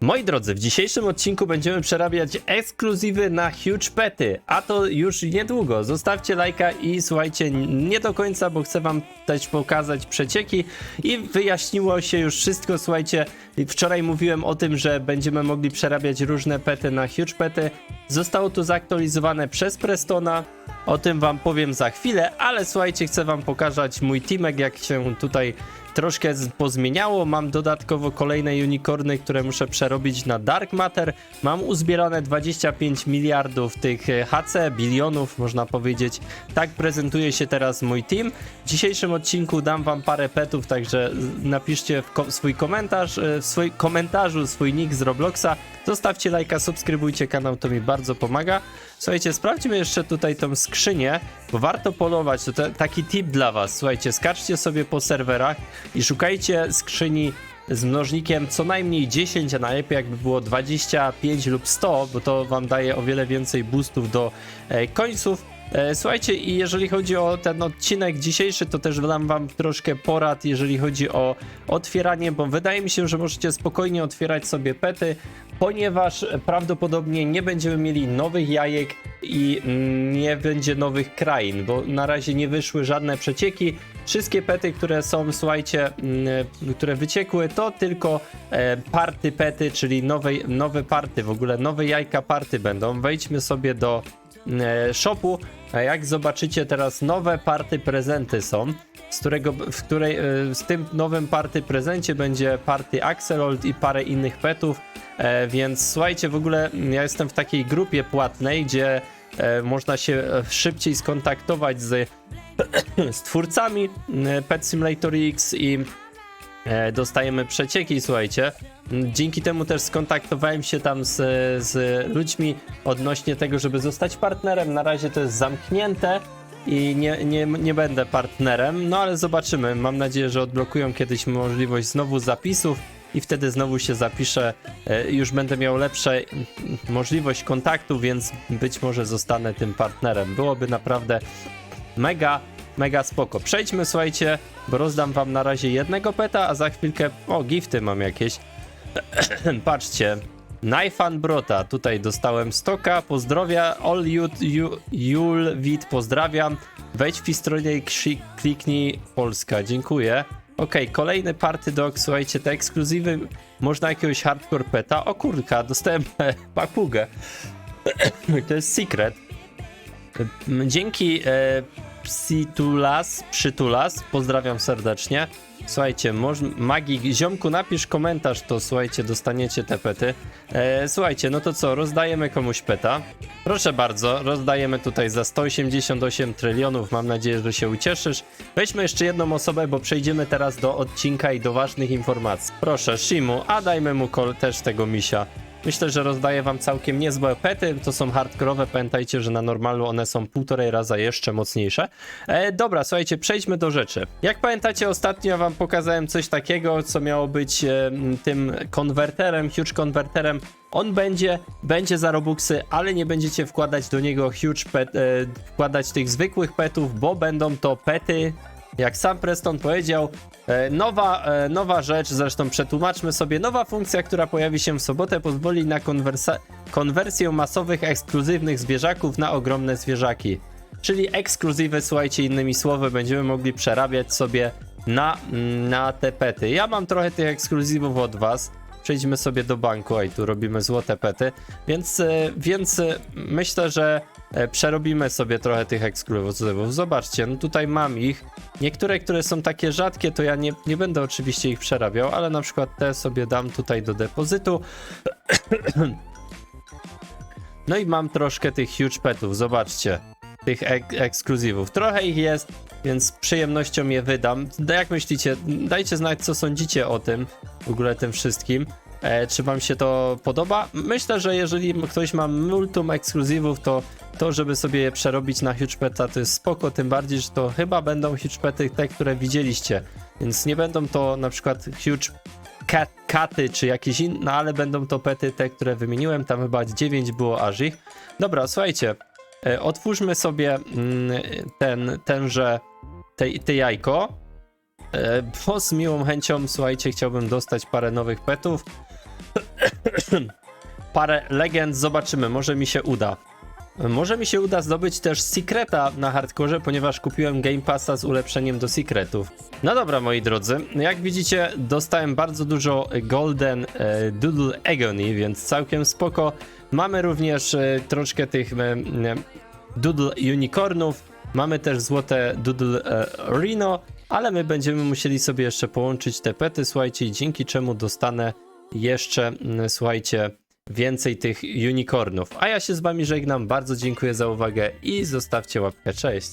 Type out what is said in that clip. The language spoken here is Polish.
Moi drodzy, w dzisiejszym odcinku będziemy przerabiać ekskluzywy na Huge Pety, a to już niedługo. Zostawcie lajka i słuchajcie, nie do końca, bo chcę wam też pokazać przecieki i wyjaśniło się już wszystko, słuchajcie. Wczoraj mówiłem o tym, że będziemy mogli przerabiać różne pety na Huge Pety. Zostało to zaktualizowane przez Prestona, o tym wam powiem za chwilę, ale słuchajcie, chcę wam pokazać mój teamek, jak się tutaj troszkę pozmieniało. Mam dodatkowo kolejne unicorny, które muszę przerobić na Dark Matter. Mam uzbierane 25 miliardów tych e, HC, bilionów można powiedzieć. Tak prezentuje się teraz mój team. W dzisiejszym odcinku dam wam parę petów, także napiszcie ko- swój komentarz, e, w swoim komentarzu swój nick z Robloxa. Zostawcie lajka, subskrybujcie kanał, to mi bardzo pomaga. Słuchajcie, sprawdźmy jeszcze tutaj tą skrzynię, bo warto polować. To te, taki tip dla was. Słuchajcie, skaczcie sobie po serwerach i szukajcie skrzyni z mnożnikiem co najmniej 10, a najlepiej jakby było 25 lub 100, bo to wam daje o wiele więcej boostów do e, końców. E, Słuchajcie, i jeżeli chodzi o ten odcinek dzisiejszy, to też dam wam troszkę porad, jeżeli chodzi o otwieranie, bo wydaje mi się, że możecie spokojnie otwierać sobie pety, ponieważ prawdopodobnie nie będziemy mieli nowych jajek i mm, nie będzie nowych krain, bo na razie nie wyszły żadne przecieki. Wszystkie pety, które są, słuchajcie, mm, które wyciekły, to tylko e, party pety, czyli nowe, nowe party, w ogóle nowe jajka party będą. Wejdźmy sobie do e, shopu. A jak zobaczycie teraz nowe party prezenty są, z którego, w której, e, z tym nowym party prezencie będzie party Axelold i parę innych petów, e, więc słuchajcie, w ogóle mm, ja jestem w takiej grupie płatnej, gdzie e, można się e, szybciej skontaktować z, z twórcami e, Pet Simulator X i e, dostajemy przecieki, słuchajcie. Dzięki temu też skontaktowałem się tam z, z ludźmi odnośnie tego, żeby zostać partnerem. Na razie to jest zamknięte i nie, nie, nie będę partnerem, no ale zobaczymy. Mam nadzieję, że odblokują kiedyś możliwość znowu zapisów i wtedy znowu się zapiszę. E, Już będę miał lepsze mm, możliwość kontaktu, więc być może zostanę tym partnerem. Byłoby naprawdę mega, mega spoko. Przejdźmy, słuchajcie, bo rozdam wam na razie jednego peta, a za chwilkę, o, gifty mam jakieś. Patrzcie, Najfan Brota, tutaj dostałem stoka, pozdrowia, All Jul, Jul Wit, pozdrawiam. Wejdź w pistronie i kliknij Polska, dziękuję. Okej, kolejny party dog, słuchajcie, te ekskluzywy, można jakiegoś hardcore peta. O kurka, dostałem papugę. to jest secret. Dzięki e, Psitulas, Przytulas, pozdrawiam serdecznie. Słuchajcie, moż, Magik, ziomku, napisz komentarz, to słuchajcie, dostaniecie te pety. E, słuchajcie, no to co, rozdajemy komuś peta. Proszę bardzo, rozdajemy tutaj za 188 trylionów, mam nadzieję, że się ucieszysz. Weźmy jeszcze jedną osobę, bo przejdziemy teraz do odcinka i do ważnych informacji. Proszę, Shimu, a dajmy mu też tego misia. Myślę, że rozdaję wam całkiem niezłe pety. To są hardkorowe. Pamiętajcie, że na normalu one są półtorej raza jeszcze mocniejsze. E, dobra, słuchajcie, przejdźmy do rzeczy. Jak pamiętacie, ostatnio wam pokazałem coś takiego, co miało być e, tym konwerterem, huge konwerterem. On będzie, będzie za robuxy, ale nie będziecie wkładać do niego huge pet, e, wkładać tych zwykłych petów, bo będą to pety jak sam Preston powiedział, e, nowa, e, nowa rzecz, zresztą przetłumaczmy sobie, nowa funkcja, która pojawi się w sobotę, pozwoli na konwersję masowych, ekskluzywnych zwierzaków na ogromne zwierzaki. Czyli ekskluzywy, słuchajcie, innymi słowy, będziemy mogli przerabiać sobie na, mm, na te pety. Ja mam trochę tych ekskluzywów od was. Przejdźmy sobie do banku, oj, tu robimy złote pety, więc, e, więc myślę, że przerobimy sobie trochę tych ekskluzywów. Zobaczcie, no tutaj mam ich. Niektóre, które są takie rzadkie, to ja nie, nie będę oczywiście ich przerabiał, ale na przykład te sobie dam tutaj do depozytu. No i mam troszkę tych huge petów, zobaczcie. Tych ek ekskluzywów. Trochę ich jest, więc z przyjemnością je wydam. Da- Jak myślicie, dajcie znać, co sądzicie o tym, w ogóle tym wszystkim. E, czy wam się to podoba? Myślę, że jeżeli ktoś ma multum ekskluzywów, to to, żeby sobie je przerobić na huge peta, to jest spoko, tym bardziej, że to chyba będą huge pety te, które widzieliście. Więc nie będą to na przykład huge kat, katy czy jakieś inne, ale będą to pety te, które wymieniłem. Tam chyba 9 było aż ich. Dobra, słuchajcie, e, otwórzmy sobie mm, ten, tenże, te, te jajko. E, Bo z miłą chęcią, słuchajcie, chciałbym dostać parę nowych petów. parę legend, zobaczymy, może mi się uda. Może mi się uda zdobyć też Secreta na hardkorze, ponieważ kupiłem Game Passa z ulepszeniem do Secretów. No dobra, moi drodzy, jak widzicie, dostałem bardzo dużo Golden e, Doodle Agony, więc całkiem spoko. Mamy również e, troszkę tych e, e, Doodle Unicornów, mamy też złote Doodle e, ale my będziemy musieli sobie jeszcze połączyć te pety, słuchajcie, dzięki czemu dostanę jeszcze, mm, słuchajcie, więcej tych unicornów. A ja się z wami żegnam, bardzo dziękuję za uwagę i zostawcie łapkę, cześć!